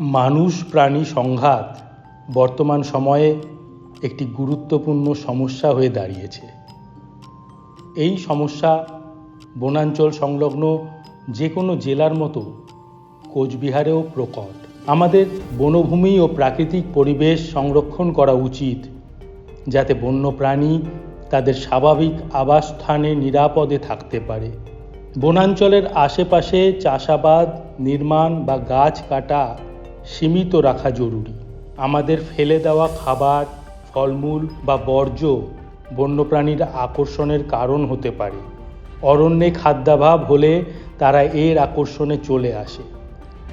মানুষ প্রাণী সংঘাত বর্তমান সময়ে একটি গুরুত্বপূর্ণ সমস্যা হয়ে দাঁড়িয়েছে। এই সমস্যা বনাঞ্চল সংলগ্ন যে কোনো জেলার মতো কোচবিহারেও প্রকট। আমাদের বনভূমি ও প্রাকৃতিক পরিবেশ সংরক্ষণ করা উচিত, যাতে বন্যপ্রাণী তাদের স্বাভাবিক আবাসস্থানে নিরাপদে থাকতে পারে। বনাঞ্চলের আশেপাশে চাষাবাদ, নির্মাণ বা গাছ কাটা সীমিত রাখা জরুরি। আমাদের ফেলে দেওয়া খাবার, ফলমূল বা বর্জ্য বন্যপ্রাণীর আকর্ষণের কারণ হতে পারে। অরণ্যে খাদ্যাভাব হলে তারা এর আকর্ষণে চলে আসে।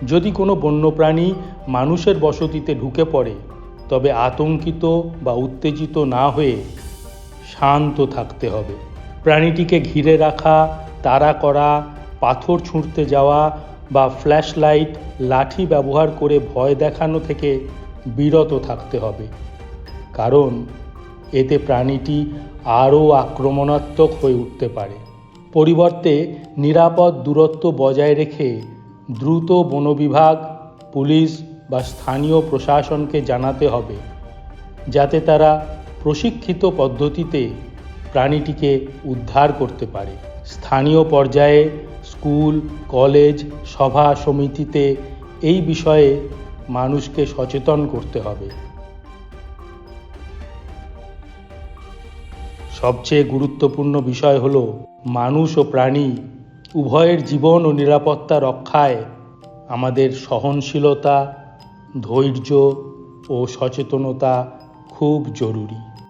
যদি কোনো বন্যপ্রাণী মানুষের বসতিতে ঢুকে পড়ে, তবে আতঙ্কিত বা উত্তেজিত না হয়ে শান্ত থাকতে হবে। প্রাণীটিকে ঘিরে রাখা, তাড়া করা, পাথর ছুঁড়তে যাওয়া বা ফ্ল্যাশ লাইট লাঠি ব্যবহার করে ভয় দেখানো থেকে বিরত থাকতে হবে। কারণ, এতে প্রাণীটি আরও আক্রমণাত্মক হয়ে উঠতে পারে। পরিবর্তে, নিরাপদ দূরত্ব বজায় রেখে দ্রুত বনবিভাগ, পুলিশ বা স্থানীয় প্রশাসনকে জানাতে হবে, যাতে তারা প্রশিক্ষিত পদ্ধতিতে প্রাণীটিকে উদ্ধার করতে পারে। স্থানীয় পর্যায়ে স্কুল, কলেজ, সভা সমিতিতে এই বিষয়ে মানুষকে সচেতন করতে হবে। সবচেয়ে গুরুত্বপূর্ণ বিষয় হল মানুষ ও প্রাণী উভয়ের জীবন ও নিরাপত্তা রক্ষায় আমাদের সহনশীলতা, ধৈর্য ও সচেতনতা খুব জরুরি।